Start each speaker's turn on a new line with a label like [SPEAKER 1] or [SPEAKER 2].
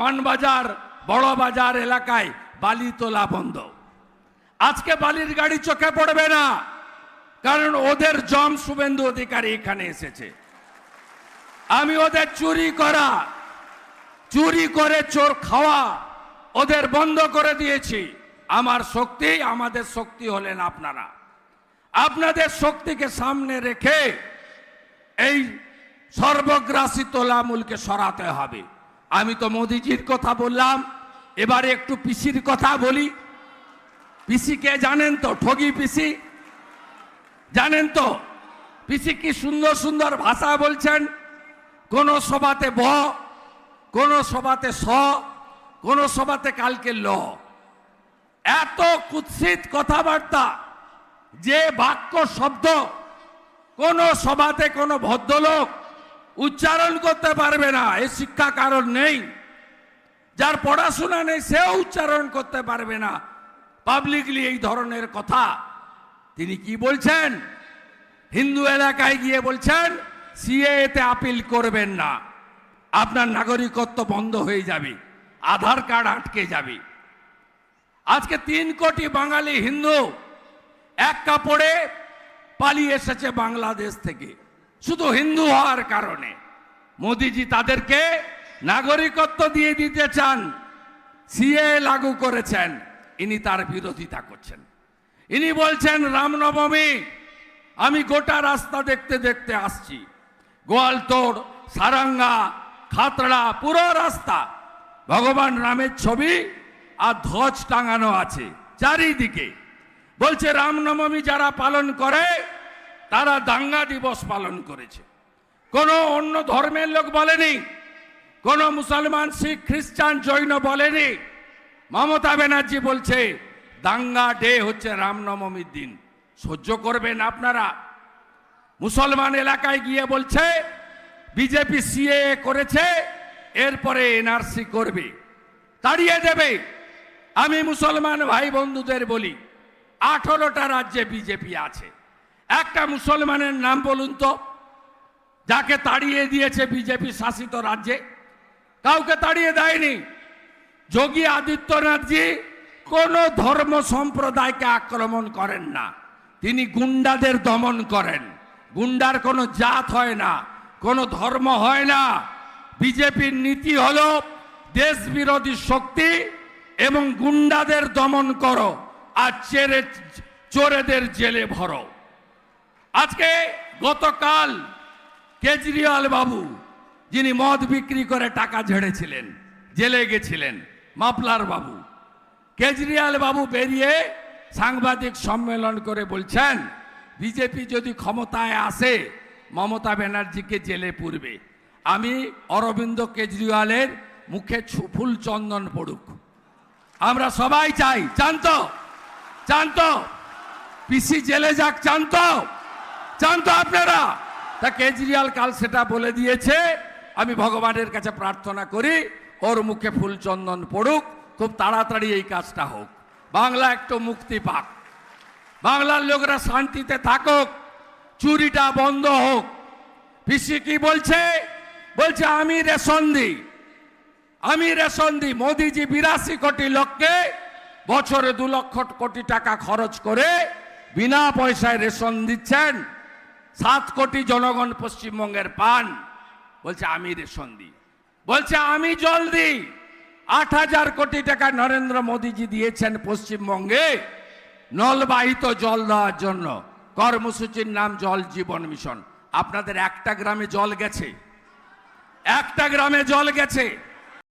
[SPEAKER 1] মানবাজার বড় বাজার এলাকায় বালি তোলা বন্ধ। আজকে বালির গাড়ি চোখে পড়বে না, কারণ ওদের জম শুভেন্দু অধিকারী এখানে এসেছে। আমি ওদের চুরি করা, চুরি করে চোর খাওয়া ওদের বন্ধ করে দিয়েছি। আমার শক্তি, আমাদের শক্তি হলেন আপনারা। আপনাদের শক্তিকে সামনে রেখে এই সর্বগ্রাসী তোলামূলকে সরাতে হবে। আমি তো মোদিজির কথা বললাম, এবারে একটু পিসির কথা বলি। পিসিকে জানেন তো? ঠগি পিসি। জানেন তো? পিসি কি সুন্দর সুন্দর ভাষা বলছেন? কোন সভাতে ব, কোন সভাতে স, কোন সভাতে কালকে ল। এত কুৎসিত কথাবার্তা, যে বাক্য, শব্দ, কোন সভাতে কোনো ভদ্রলোক উচ্চারণ করতে পারবে না, এ শিক্ষা কারণ নেই। যার পড়াশোনা নেই, সেও উচ্চারণ করতে পারবে না। পাবলিকলি এই ধরনের কথা। তিনি কি বলছেন? হিন্দু এলাকায় গিয়ে বলছেন সিএতে আপিল করবেন না। আপনার নাগরিকত্ব বন্ধ হয়ে যাবে। আধার কার্ড আটকে যাবে। আজকে তিন কোটি বাঙালি হিন্দু, এক কাপড়ে পালিয়ে এসেছে বাংলাদেশ থেকে। শুধু হিন্দু হওয়ার কারণে। মোদিজি তাদেরকে নাগরিকত্ব দিয়ে দিতে চান, সিএ লাগু করেছেন, ইনি তার বিরোধিতা করছেন। ইনি বলছেন, রামনবমী, আমি গোটা রাস্তা দেখতে দেখতে আসছি। গোয়ালতোড়, সারাঙ্গা, খাতড়া, পুরো রাস্তা, ভগবান রামের ছবি আর ধ্বজ টাঙানো আছে চারিদিকে। বলছে, রামনবমী যারা পালন করে তারা দাঙ্গা দিবস পালন করেছে। কোনো অন্য ধর্মের লোক বলেনি, কোনো মুসলমান, শিখ, খ্রিস্টান, জৈন বলেনি। মমতা ব্যানার্জি বলছে, দাঙ্গা ডে হচ্ছে রামনবমীর দিন। সহ্য করবেন আপনারা। মুসলমান এলাকায় গিয়ে বলছে, বিজেপি সিএ করেছে, এরপরে এনআরসি করবে। তাড়িয়ে দেবে। আমি মুসলমান ভাই বন্ধুদের বলি, আঠারোটা রাজ্যে বিজেপি আছে। একটা মুসলমানের নাম বলুন তো, যাকে তাড়িয়ে দিয়েছে বিজেপি শাসিত রাজ্যে, কাউকে তাড়িয়ে দেয়নি। যোগী আদিত্যনাথজি কোন ধর্ম সম্প্রদায়কে আক্রমণ করেন না। তিনি গুন্ডাদের দমন করেন। গুন্ডার কোনো জাত হয় না, কোনো ধর্ম হয় না। বিজেপির নীতি হলো দেশ বিরোধী শক্তি এবং গুন্ডাদের দমন করো আর চেরে চোরেদের জেলে ভরো। আজকে গতকাল কেজরিওয়াল বাবু, যিনি মদ বিক্রি করে টাকা ঝেড়েছিলেন, জেলে গেছিলেন মাপলার বাবু, কেজরিওয়াল বাবু বেরিয়ে সাংবাদিক সম্মেলন করে বলছেন, বিজেপি যদি ক্ষমতায় আসে, মমতা ব্যানার্জিকে জেলে পুরবে। আমি অরবিন্দ কেজরিওয়ালের মুখে ফুল চন্দন পড়ুক। আমরা সবাই চাই চান তো চান তো পিসি জেলে যাক চান তো চান তো আপনারা? তা কেজরিওয়াল কাল সেটা বলে দিয়েছে, আমি ভগবানের কাছে প্রার্থনা করি, ওর মুখে ফুল চন্দন পড়ুক, খুব তাড়াতাড়ি এই কাজটা হোক। বাংলা একটু মুক্তি পাক। বাংলার লোকরা শান্তিতে থাকুক, চুরিটা বন্ধ হোক। পিসি কি বলছে? বলছে, আমি রেশন দিই। আমি রেশন দিই। মোদিজি বিরাশি কোটি লোককে বছরে দু লক্ষ কোটি টাকা খরচ করে বিনা পয়সায় রেশন দিচ্ছেন। সাত কোটি জনগণ পশ্চিমবঙ্গের পান। বলছে আমি রেশন দিই বলছে, আমি জল দিই আট হাজার কোটি টাকা নরেন্দ্র মোদীজি দিয়েছেন পশ্চিমবঙ্গে। নলবাহিত জল দেওয়ার জন্য। কর্মসূচির নাম জল জীবন মিশন। আপনাদের একটা গ্রামে জল গেছে। একটা গ্রামে জল গেছে।